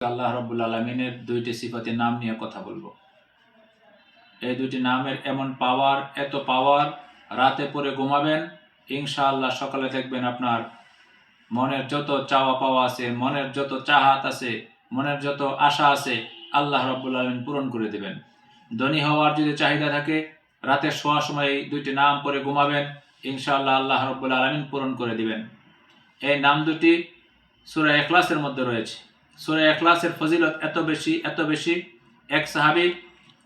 আল্লাহ রব্বুল আলমিনের দুইটি সিফাতের নাম নিয়ে কথা বলব। এই দুইটি নামের এমন পাওয়ার, এত পাওয়ার রাতে পরে ঘুমাবেন, ইনশাআল্লাহ সকালে দেখবেন আপনার মনের যত চাওয়া পাওয়া আছে, মনের যত চাহাত আছে, মনের যত আশা আছে, আল্লাহ রব্বুল আলমিন পূরণ করে দেবেন। ধনী হওয়ার যদি চাহিদা থাকে, রাতে শোয়ার সময় এই দুইটি নাম পরে ঘুমাবেন, ইনশাআল্লাহ আল্লাহ রব্বুল আলমিন পূরণ করে দিবেন। এই নাম দুটি সুরা এখলাসের মধ্যে রয়েছে। সুরা এখলাসের ফজিলত এত বেশি এত বেশি। এক সাহাবি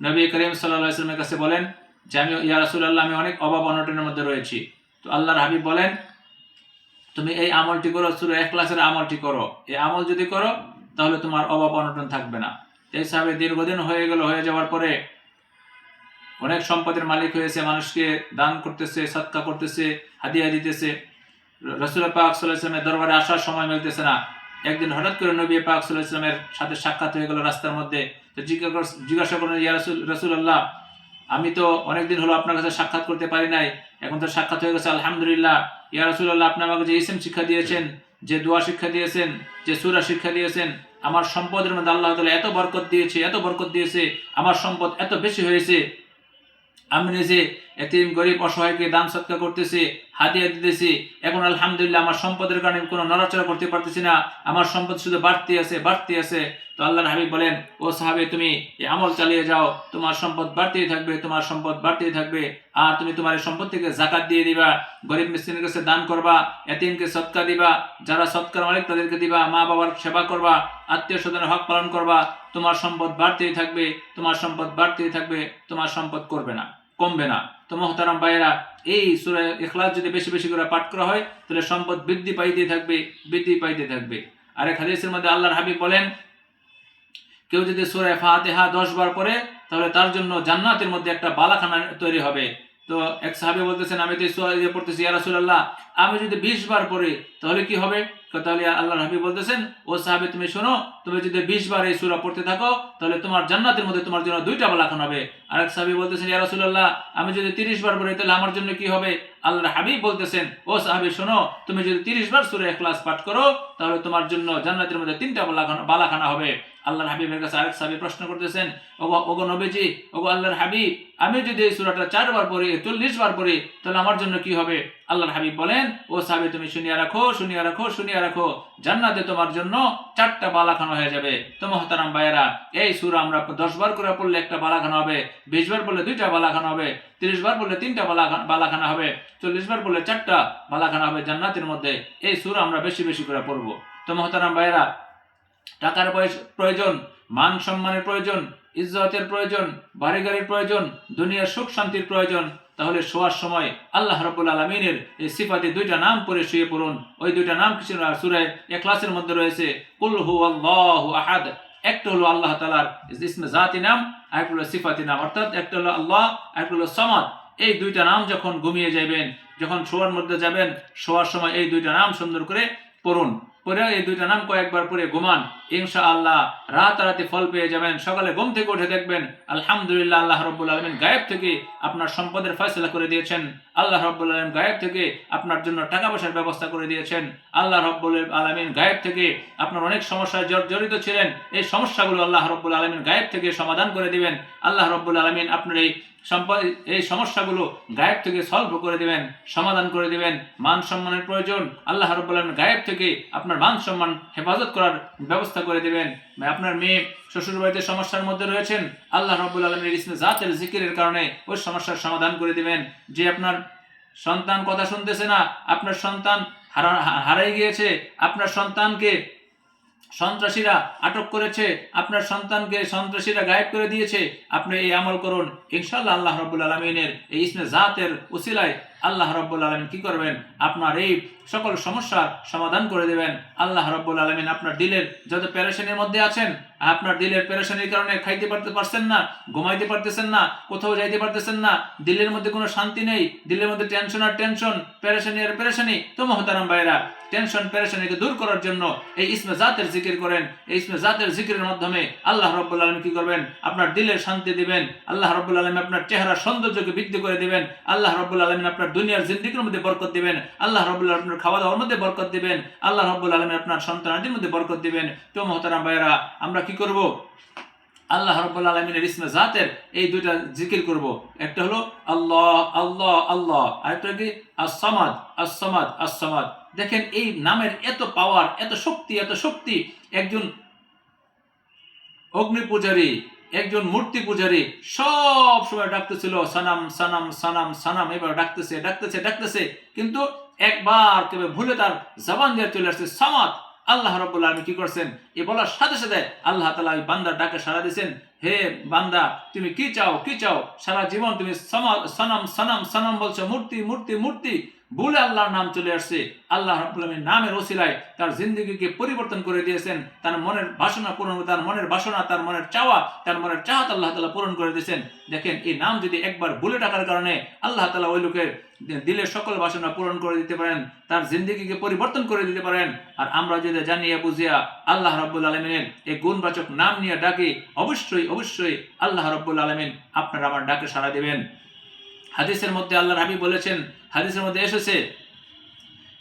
নবী করিম সাল্লাহ কাছে বলেন, যে আমি ইয়া রাসুল্লাহ আমি অনেক অভাব অনটনের মধ্যে রয়েছি। তো আল্লাহর হাবিব বলেন, তুমি এই আমলটি করো, সুরা এখলাসের আমলটি করো। এই আমল যদি করো, তাহলে তোমার অভাব অনটন থাকবে না। এই সাহাবি দীর্ঘদিন হয়ে গেল, হয়ে যাওয়ার পরে অনেক সম্পদের মালিক হয়েছে, মানুষকে দান করতেছে সৎকা করতেছে, হাদিয়া দিতেছে। রসুল পাক সাল্লাহ ইসলামের দরবারে আসার সময় মিলতেছে না। একদিন হঠাৎ করে নবী পাক সাল্লাহ ইসলামের সাথে সাক্ষাৎ হয়ে গেল রাস্তার মধ্যে। তো জিজ্ঞাসা করলেন, ইয়া রসুল আল্লাহ আমি তো অনেকদিন হলো আপনার কাছে সাক্ষাৎ করতে পারি নাই, এখন তো সাক্ষাৎ হয়ে গেছে, আলহামদুলিল্লাহ। ইয়া রসুল্লাহ আপনি আমাকে যে ইসেম শিক্ষা দিয়েছেন, যে দোয়া শিক্ষা দিয়েছেন, যে সুরা শিক্ষা দিয়েছেন, আমার সম্পদের মধ্যে আল্লাহ তালা এত বরকত দিয়েছে, এত বরকত দিয়েছে, আমার সম্পদ এত বেশি হয়েছে। আমি নিজে এতিম গরিব অসহায়কে দান সৎকার করতেছি হাদিয়া দিতেছি। এখন আলহামদুলিল্লাহ আমার সম্পদের কারণে কোনো নড়াচড়া করতে পারতেছি না। আমার সম্পদ শুধু বাড়তি আছে বাড়তি আছে। তো আল্লাহর হাবিব বলেন, ও সাহাবে, তুমি এই আমল চালিয়ে যাও। তোমার সম্পদ বাড়তেই থাকবে, তোমার সম্পদ বাড়তেই থাকবে। আর তুমি তোমার সম্পদ থেকে জাকাত দিয়ে দিবা। গরিব মিস্ত্রির কাছে দান করবা, এতিমকে সৎকা দিবা। যারা সৎকার মালিক, তাদেরকে দিবা। মা বাবার সেবা করবা, আত্মীয় স্বজনের হক পালন করবা। তোমার সম্পদ বাড়তেই থাকবে, তোমার সম্পদ বাড়তেই থাকবে, তোমার সম্পদ করবে না। কমবে না। তো মহতারাম ভাইয়েরা, এই সুরা ইখলাস যদি বেশি বেশি করে পাঠ করা হয়, তাহলে সম্পদ বৃদ্ধি পাইতে থাকবে, বৃদ্ধি পাইতে থাকবে। আরেক হাদিসের মধ্যে আল্লাহর হাবিব বলেন, কেউ যদি সুরায় ফাতেহা দশ বার পড়ে, তাহলে তার জন্য জান্নাতের মধ্যে একটা বালাখানা তৈরি হবে। তো এক সাহাবি বলতেছেন, আমি তো সুরা পড়তেছি, ইয়া রাসূলুল্লাহ, আমি যদি বিশ বার পড়ি তাহলে কি হবে? তাহলে আল্লাহর হাবিব বলতেছেন, ও সাহাবি, তুমি শোনো, তুমি যদি বিশ বার এই সুরা পড়তে থাকো, তাহলে তোমার জান্নাতের মধ্যে তোমার জন্য দুইটা বালাখানা হবে। আরেক সাহাবি বলতেছেন, ইয়া আমি যদি তিরিশ বার পড়ি, তাহলে আমার জন্য কি হবে? আল্লাহর হাবিব বলতেছেন, ও শোনো, তুমি যদি তিরিশ বার পাঠ করো, তাহলে তোমার জন্য জান্নাতের মধ্যে তিনটা বালাখানা বালাখানা হবে। আল্লাহর হাবিবের কাছে আরেক সাহাবি প্রশ্ন করতেছেন, ওগো ওগো নবীজি, ওগো আল্লাহর হাবিব, আমি যদি এই সুরাটা চারবার পড়ি, চল্লিশ বার পড়ি, তাহলে আমার জন্য কি হবে? আল্লাহর হাবিব বলেন, ও সাহাবি, তুমি শুনিয়া রাখো শুনিয়া রাখো শুনিয়া রাখো। জান্নাতে তোমার জন্য চারটা বালাখানা হয়ে যাবে। তো মহতারাম ভাইয়েরা, এই সুরা আমরা দশ বার করে পড়লে একটা বালাখানা হবে, বিশ বার পড়লে দুইটা বালাখানা হবে, তিরিশ বার পড়লে তিনটা বালাখানা হবে, চল্লিশ বার পড়লে চারটা বালাখানা হবে জান্নাতের মধ্যে। এই সুর আমরা বেশি বেশি করে পড়ব। তো মহতারাম ভাইয়েরা, টাকার প্রয়োজন, মান সম্মানের প্রয়োজন, ইজ্জতের প্রয়োজন বাড়ি গাড়ির প্রয়োজন, দুনিয়ার সুখ শান্তির প্রয়োজন তাহলে শোয়ার সময় আল্লাহ রব্বুল আলমিনের এই সিফাতে দুইটা নাম পরে শুয়ে পড়ুন। ওই দুইটা নাম কিছু সুরায় ক্লাসের মধ্যে রয়েছে, কুল হু আল্লাহ আহাদ। একটা হলো আল্লাহ তালার ইসমে জাতি নাম, আরেকটা হলো সিফাতি নাম। অর্থাৎ একটা হলো আল্লাহ, আরেকটা হলো সমাদ। এই দুইটা নাম যখন ঘুমিয়ে যাবেন যখন শোয়ার মধ্যে যাবেন, শোয়ার সময় এই দুইটা নাম সুন্দর করে পড়ুন। পরে এই দুইটা নাম কয়েকবার পরে ঘুমান। ইনশা আল্লাহ রাতারাতি ফল পেয়ে যাবেন। সকালে ঘুম থেকে উঠে দেখবেন, আলহামদুলিল্লাহ আল্লাহ রব্বুল আলমিন গায়েব থেকে আপনার সম্পদের ফয়সলা করে দিয়েছেন। আল্লাহ রব্বুল আলমিন গায়েব থেকে আপনার জন্য টাকা পয়সার ব্যবস্থা করে দিয়েছেন। আল্লাহ রব্বুল আলমিন গায়েব থেকে আপনার অনেক সমস্যায় জড়িত ছিলেন। এই সমস্যাগুলো আল্লাহ রব্বুল আলমিন গায়েব থেকে সমাধান করে দিবেন। আল্লাহ রব্বুল আলমিন আপনার এই এই সমস্যাগুলো গায়েব থেকে সলভ করে দিবেন, সমাধান করে দিবেন। মান সম্মানের প্রয়োজন। আল্লাহ রব্বুল আলমিন গায়েব থেকে আপনার মান সম্মান হেফাজত করার ব্যবস্থা করে দিবেন। আপনার মেয়ে শ্বশুর বাড়িতে সমস্যার মধ্যে রয়েছেন, আল্লাহ রব্বুল আলমীর ইসমে জাতের জিকিরের কারণে ওই সমস্যার সমাধান করে দিবেন। যে আপনার সন্তান কথা শুনতেছে না, আপনার সন্তান হারা, হারাই গিয়েছে, আপনার সন্তানকে সন্ত্রাসীরা আটক করেছে, আপনার সন্তানকে সন্ত্রাসীরা গায়েব করে দিয়েছে, আপনি এই আমল করুন। ইনশাল্লাহ আল্লাহ রব্বুল আলমিনের এই ইসমে জাতের উসিলায় আল্লাহ রব্বুল আলমিন কি করবেন? আপনার এই সকল সমস্যার সমাধান করে দেবেন। আল্লাহ রব্বুল আলমিন আপনার দিলের যত প্যারেশানির মধ্যে আছেন, আপনার দিলের প্যারেশানির কারণে খাইতে পারতে পারছেন না, ঘুমাইতে পারতেছেন না, কোথাও যাইতে পারতেছেন না, দিলের মধ্যে কোনো শান্তি নেই, দিলের মধ্যে টেনশন আর টেনশন প্যারেশানি আর প্যারেশানি তো মহতারাম ভাইরা টেনশন প্যারেশানিকে দূর করার জন্য এই ইসমে জাতের জিকির করেন। এই ইসমে জাতের জিকিরের মাধ্যমে আল্লাহ রব্বুল আলম কি করবেন? আপনার দিলের শান্তি দিবেন। আল্লাহ রব্বুল আলম আপনার চেহারা সৌন্দর্যকে বৃদ্ধি করে দিবেন। আল্লাহ রব্বুল আলমিন আপনার দুনিয়ার জিন্দিগির মধ্যে বরকত দিবেন। আল্লাহ রব্বুল্লাহ আপনার খাওয়া দাওয়ার মধ্যে বরকত দিবেন। আল্লাহ রব্বুল আলমী আপনার সন্তানাদির মধ্যে বরকত দিবেন। তো মহতারাম ভাইয়েরা, আমরা কি করব? আল্লাহ রব্বুল আলমিনের ইসমে জাতের এই দুইটা জিকির করব। একটা হলো আল্লাহ আল্লাহ আল্লাহ। আরেকটা কি? আসমাদ আসমাদ আসমাদ দেখেন এই নামের এত পাওয়ার এত শক্তি এত শক্তি। একজন অগ্নি পূজারী একজন মূর্তি পূজারী সব সময় ডাকতেছিল, সানাম সানাম সানাম সানাম। এবার ডাকতেছে ডাকতেছে ডাকতেছে, কিন্তু একবার কেবে ভুলে তার জবান দিয়ে চলে আসছে, সামাদ, আল্লাহ রব্বুল আলমী কি করছেন? এ বলার সাথে সাথে আল্লাহ তালা ওই বান্দার ডাকে সারা দিয়েছেন, হে বান্দা, তুমি কি চাও কি চাও? সারা জীবন তুমি সানাম সানাম সানাম বলছো, মূর্তি মূর্তি মূর্তি। বলে আল্লাহর নাম চলে আসছে। আল্লাহ রাব্বুল নামের ওসিলায় তার জিন্দগিকে পরিবর্তন করে দিয়েছেন। তার মনের বাসনা পূরণ, তার মনের বাসনা, তার মনের চাওয়া, তার মনের চাহাত আল্লাহ তালা পূরণ করে দিয়েছেন। দেখেন, এই নাম যদি একবার বলে ডাকার কারণে আল্লাহ তালা ওই লোকের দিলের সকল বাসনা পূরণ করে দিতে পারেন, তার জিন্দগিকে পরিবর্তন করে দিতে পারেন। আর আমরা যদি জানিয়া বুঝিয়া আল্লাহ রব্বুল আলমিনের এই গুণবাচক নাম নিয়ে ডাকি, অবশ্যই অবশ্যই আল্লাহ রব্বুল আলমিন আপনার আমার ডাকে সাড়া দেবেন। হাদিসের মধ্যে আল্লাহ হাবিব বলেছেন হাদিসের মধ্যে এসেছে,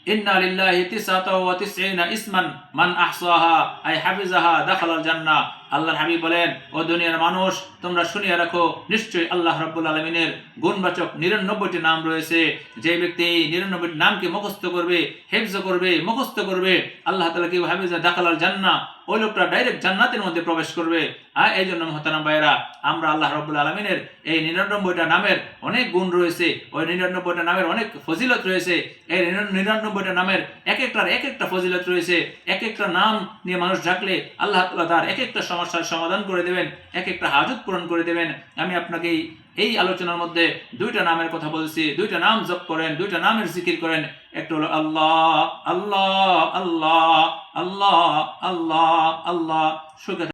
ইন্না লিল্লাহি তিসআতা ওয়া তিসঈনা ইসমান, মান আহসাহা, আই হাফিজাহা দাখালাল জান্নাহ। আল্লাহর হাবিব বলেন, ও দুনিয়ার মানুষ, তোমরা শুনিয়ে রাখো, নিশ্চয়ই আল্লাহ রাব্বুল আলামিনের গুণবাচক নিরানব্বইটি নাম রয়েছে। যে ব্যক্তি এই নিরানব্বইটি নামকে মুখস্থ করবে, হেফজ করবে, মুখস্থ করবে, আল্লাহ তাআলা কি হাফিজা দাখালাল জান্নাহ, ওই লোকটা ডাইরেক্ট জান্নাতের মধ্যে প্রবেশ করবে। আর এই জন্য মহতারাম ভাইয়েরা, আমরা আল্লাহ রব্বুল আলমিনের এই নিরানব্বইটা নামের অনেক গুণ রয়েছে, ওই নিরানব্বইটা নামের অনেক ফজিলত রয়েছে, এই নিরানব্বইটা নামের এক একটার এক একটা ফজিলত রয়েছে, এক একটা নাম নিয়ে মানুষ ডাকলে আল্লাহ তালা তার এক একটা সমস্যার সমাধান করে দেবেন, এক একটা হাজত পূরণ করে দেবেন। আমি আপনাকে এই আলোচনার মধ্যে দুইটা নামের কথা বলছি। দুইটা নাম জপ করেন, দুইটা নামের জিকির করেন। একটা হলো আল্লাহ আল্লাহ আল্লাহ আল্লাহ আল্লাহ আল্লাহ, সুখে